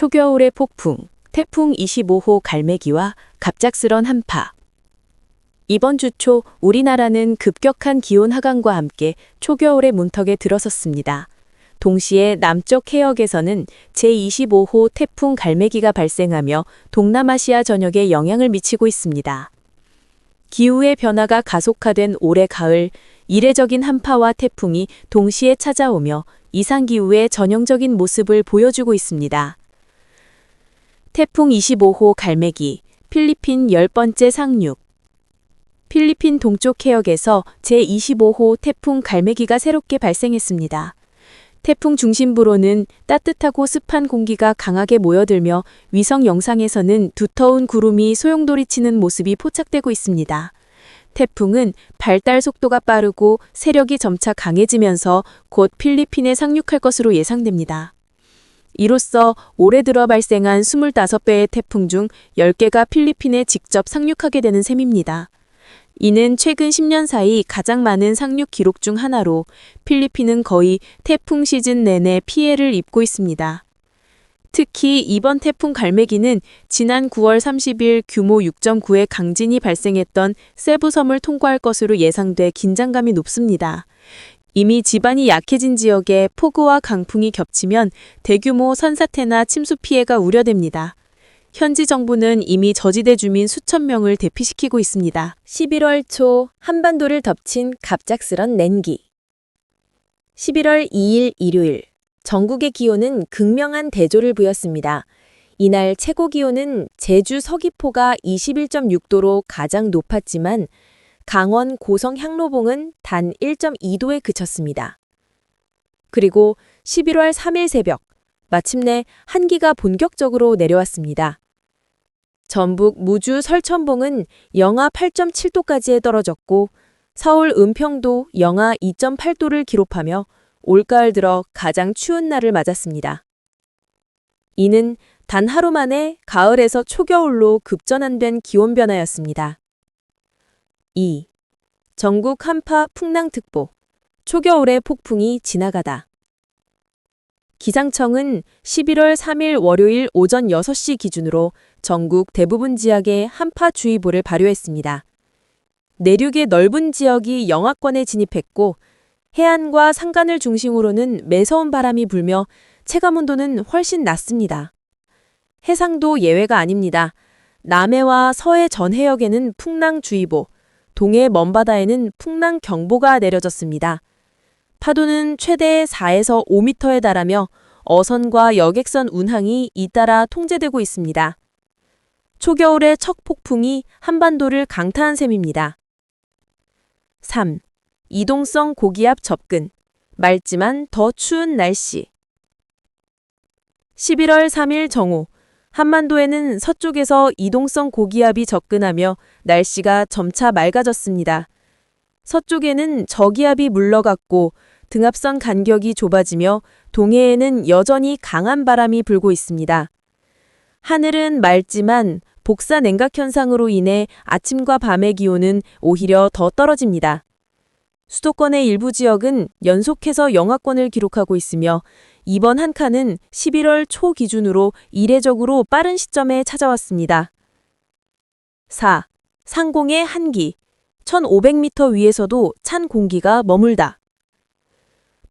초겨울의 폭풍, 태풍 25호 갈매기와 갑작스런 한파. 이번 주 초 우리나라는 급격한 기온 하강과 함께 초겨울의 문턱에 들어섰습니다. 동시에 남쪽 해역에서는 제25호 태풍 갈매기가 발생하며 동남아시아 전역에 영향을 미치고 있습니다. 기후의 변화가 가속화된 올해 가을, 이례적인 한파와 태풍이 동시에 찾아오며 이상기후의 전형적인 모습을 보여주고 있습니다. 태풍 25호 갈매기, 필리핀 열 번째 상륙. 필리핀 동쪽 해역에서 제25호 태풍 갈매기가 새롭게 발생했습니다. 태풍 중심부로는 따뜻하고 습한 공기가 강하게 모여들며 위성 영상에서는 두터운 구름이 소용돌이치는 모습이 포착되고 있습니다. 태풍은 발달 속도가 빠르고 세력이 점차 강해지면서 곧 필리핀에 상륙할 것으로 예상됩니다. 이로써 올해 들어 발생한 25배의 태풍 중 10개가 필리핀에 직접 상륙하게 되는 셈입니다. 이는 최근 10년 사이 가장 많은 상륙 기록 중 하나로 필리핀은 거의 태풍 시즌 내내 피해를 입고 있습니다. 특히 이번 태풍 갈매기는 지난 9월 30일 규모 6.9의 강진이 발생했던 세부섬을 통과할 것으로 예상돼 긴장감이 높습니다. 이미 지반이 약해진 지역에 폭우와 강풍이 겹치면 대규모 산사태나 침수 피해가 우려됩니다. 현지 정부는 이미 저지대 주민 수천 명을 대피시키고 있습니다. 11월 초 한반도를 덮친 갑작스런 냉기. 11월 2일 일요일 전국의 기온은 극명한 대조를 보였습니다. 이날 최고 기온은 제주 서귀포가 21.6도로 가장 높았지만 강원 고성 향로봉은 단 1.2도에 그쳤습니다. 그리고 11월 3일 새벽, 마침내 한기가 본격적으로 내려왔습니다. 전북 무주 설천봉은 영하 8.7도까지 떨어졌고 서울 은평도 영하 2.8도를 기록하며 올가을 들어 가장 추운 날을 맞았습니다. 이는 단 하루 만에 가을에서 초겨울로 급전환된 기온 변화였습니다. 2. 전국 한파 풍랑특보 초겨울의 폭풍이 지나가다. 기상청은 11월 3일 월요일 오전 6시 기준으로 전국 대부분 지역에 한파주의보를 발효했습니다. 내륙의 넓은 지역이 영하권에 진입했고 해안과 산간을 중심으로는 매서운 바람이 불며 체감온도는 훨씬 낮습니다. 해상도 예외가 아닙니다. 남해와 서해 전 해역에는 풍랑주의보, 동해 먼바다에는 풍랑 경보가 내려졌습니다. 파도는 최대 4에서 5m에 달하며 어선과 여객선 운항이 잇따라 통제되고 있습니다. 초겨울의 첫 폭풍이 한반도를 강타한 셈입니다. 3. 이동성 고기압 접근. 맑지만 더 추운 날씨. 11월 3일 정오. 한반도에는 서쪽에서 이동성 고기압이 접근하며 날씨가 점차 맑아졌습니다. 서쪽에는 저기압이 물러갔고 등압선 간격이 좁아지며 동해에는 여전히 강한 바람이 불고 있습니다. 하늘은 맑지만 복사 냉각 현상으로 인해 아침과 밤의 기온은 오히려 더 떨어집니다. 수도권의 일부 지역은 연속해서 영하권을 기록하고 있으며 이번 한카는 11월 초 기준으로 이례적으로 빠른 시점에 찾아왔습니다. 4. 상공의 한기. 1500m 위에서도 찬 공기가 머물다.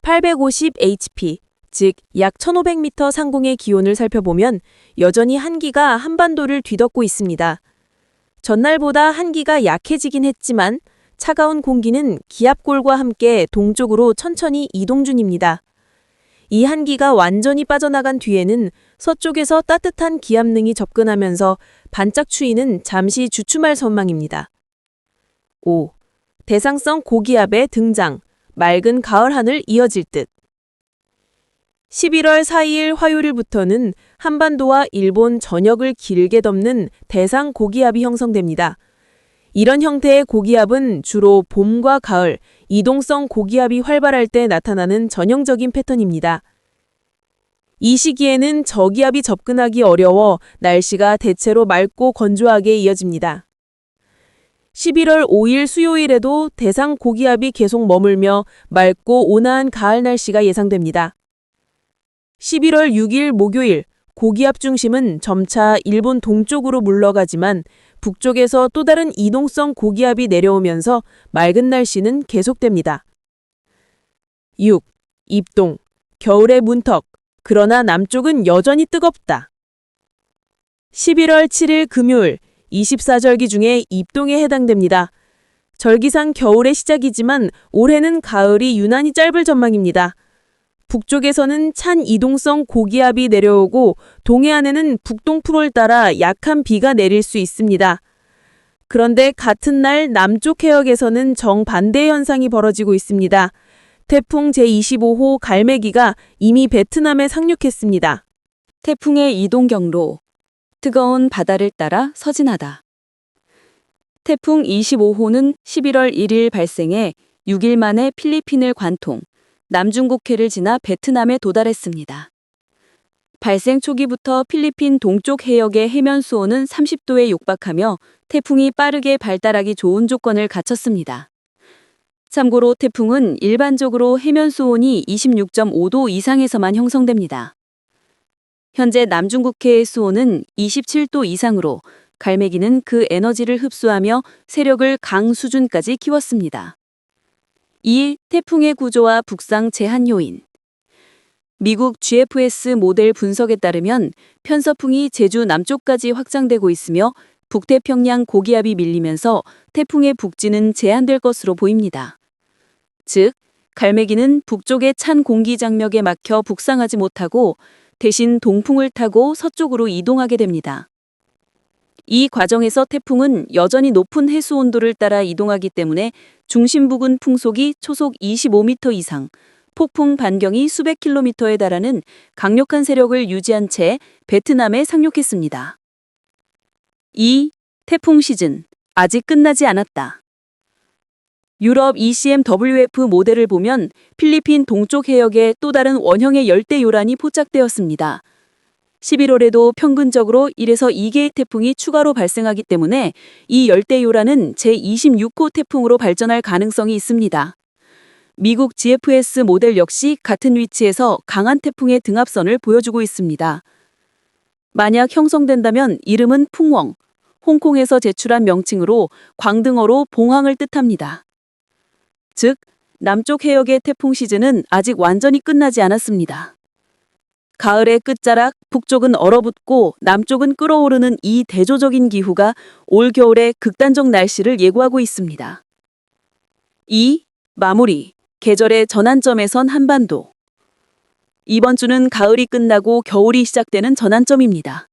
850HP, 즉 약 1500m 상공의 기온을 살펴보면 여전히 한기가 한반도를 뒤덮고 있습니다. 전날보다 한기가 약해지긴 했지만 차가운 공기는 기압골과 함께 동쪽으로 천천히 이동 중입니다. 이 한기가 완전히 빠져나간 뒤에는 서쪽에서 따뜻한 기압능이 접근하면서 반짝 추위는 잠시 주춤할 전망입니다. 5. 대상성 고기압의 등장, 맑은 가을 하늘 이어질 듯. 11월 4일 화요일부터는 한반도와 일본 전역을 길게 덮는 대상 고기압이 형성됩니다. 이런 형태의 고기압은 주로 봄과 가을, 이동성 고기압이 활발할 때 나타나는 전형적인 패턴입니다. 이 시기에는 저기압이 접근하기 어려워 날씨가 대체로 맑고 건조하게 이어집니다. 11월 5일 수요일에도 대상 고기압이 계속 머물며 맑고 온화한 가을 날씨가 예상됩니다. 11월 6일 목요일 고기압 중심은 점차 일본 동쪽으로 물러가지만 북쪽에서 또 다른 이동성 고기압이 내려오면서 맑은 날씨는 계속됩니다. 6. 입동. 겨울의 문턱. 그러나 남쪽은 여전히 뜨겁다. 11월 7일 금요일 24절기 중에 입동에 해당됩니다. 절기상 겨울의 시작이지만 올해는 가을이 유난히 짧을 전망입니다. 북쪽에서는 찬 이동성 고기압이 내려오고 동해안에는 북동풍을 따라 약한 비가 내릴 수 있습니다. 그런데 같은 날 남쪽 해역에서는 정반대 현상이 벌어지고 있습니다. 태풍 제25호 갈매기가 이미 베트남에 상륙했습니다. 태풍의 이동 경로. 뜨거운 바다를 따라 서진하다. 태풍 25호는 11월 1일 발생해 6일 만에 필리핀을 관통, 남중국해를 지나 베트남에 도달했습니다. 발생 초기부터 필리핀 동쪽 해역의 해면 수온은 30도에 육박하며 태풍이 빠르게 발달하기 좋은 조건을 갖췄습니다. 참고로 태풍은 일반적으로 해면 수온이 26.5도 이상에서만 형성됩니다. 현재 남중국해의 수온은 27도 이상으로 갈매기는 그 에너지를 흡수하며 세력을 강 수준까지 키웠습니다. 2. 태풍의 구조와 북상 제한 요인 미국 GFS 모델 분석에 따르면 편서풍이 제주 남쪽까지 확장되고 있으며 북태평양 고기압이 밀리면서 태풍의 북진은 제한될 것으로 보입니다. 즉, 갈매기는 북쪽의 찬 공기 장벽에 막혀 북상하지 못하고 대신 동풍을 타고 서쪽으로 이동하게 됩니다. 이 과정에서 태풍은 여전히 높은 해수 온도를 따라 이동하기 때문에 중심 부근 풍속이 초속 25m 이상, 폭풍 반경이 수백 킬로미터에 달하는 강력한 세력을 유지한 채 베트남에 상륙했습니다. 2. 태풍 시즌. 아직 끝나지 않았다. 유럽 ECMWF 모델을 보면 필리핀 동쪽 해역에 또 다른 원형의 열대 요란이 포착되었습니다. 11월에도 평균적으로 1에서 2개의 태풍이 추가로 발생하기 때문에 이 열대 요란은 제26호 태풍으로 발전할 가능성이 있습니다. 미국 GFS 모델 역시 같은 위치에서 강한 태풍의 등압선을 보여주고 있습니다. 만약 형성된다면 이름은 풍웡, 홍콩에서 제출한 명칭으로 광등어로 봉황을 뜻합니다. 즉, 남쪽 해역의 태풍 시즌은 아직 완전히 끝나지 않았습니다. 가을의 끝자락, 북쪽은 얼어붙고 남쪽은 끓어오르는 이 대조적인 기후가 올 겨울의 극단적 날씨를 예고하고 있습니다. 2. 마무리. 계절의 전환점에선 한반도. 이번 주는 가을이 끝나고 겨울이 시작되는 전환점입니다.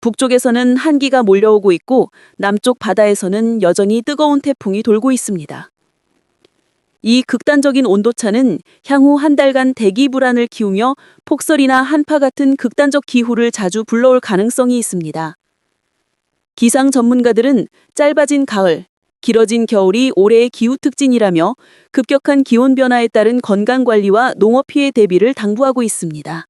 북쪽에서는 한기가 몰려오고 있고 남쪽 바다에서는 여전히 뜨거운 태풍이 돌고 있습니다. 이 극단적인 온도차는 향후 한 달간 대기 불안을 키우며 폭설이나 한파 같은 극단적 기후를 자주 불러올 가능성이 있습니다. 기상 전문가들은 짧아진 가을, 길어진 겨울이 올해의 기후 특징이라며 급격한 기온 변화에 따른 건강 관리와 농업 피해 대비를 당부하고 있습니다.